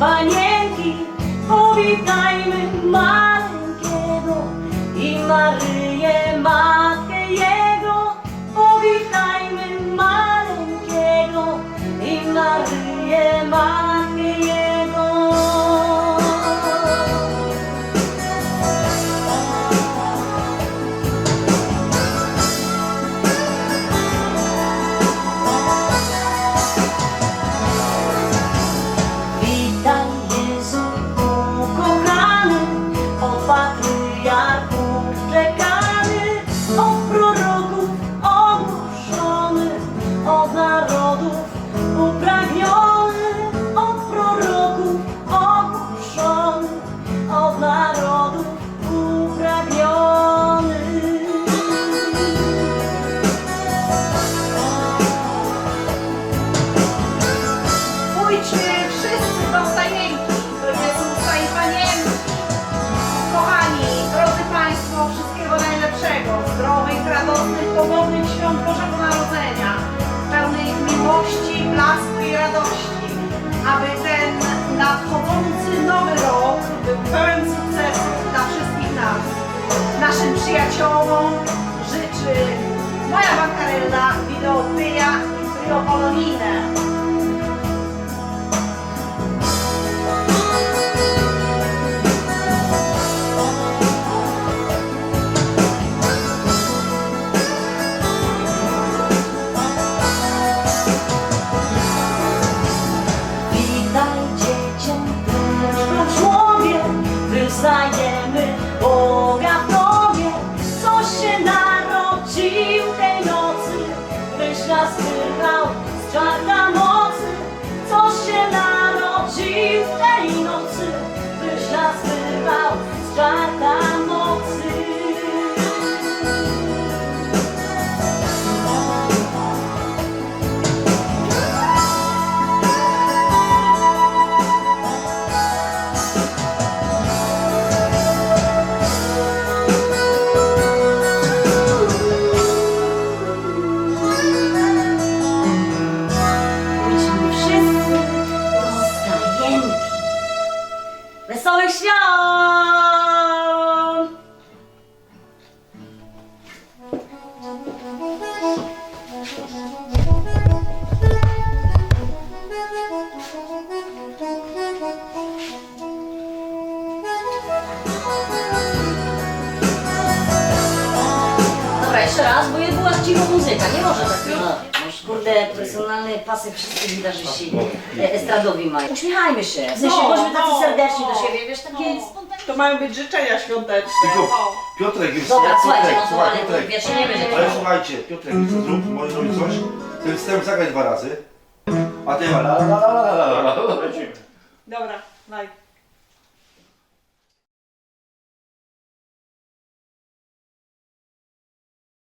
panienki, maleńkiego i jego. Powitajmy maleńkiego i Maryję, matkę radosnych, pogodnych świąt Bożego Narodzenia, pełnych miłości, blasku i radości, aby ten nadchodzący nowy rok był pełen sukcesów dla wszystkich nas. Naszym przyjaciołom życzy moja bankarella, wideo Tyja i Trio Polonine. I am świąt! Dobra, jeszcze raz, bo była cicho muzyka, nie może tak Kurde, personalny pasek wszyscy gitarzyści e, estradowi mają. Uśmiechajmy się, w sensie No, bądźmy tacy no, serdeczni no. spontaniczne. To mają być życzenia świąteczne. Tylko. Piotrek jest Dobra, Piotrek, słuchajcie, no to słuchaj, ale Piotrek. nie będzie Ale słuchajcie, Piotrek, wiesz co zrób? Możesz zrobić coś? Ten wstęp zagrać dwa razy. A ty la la la la la la la. Dobra, daj.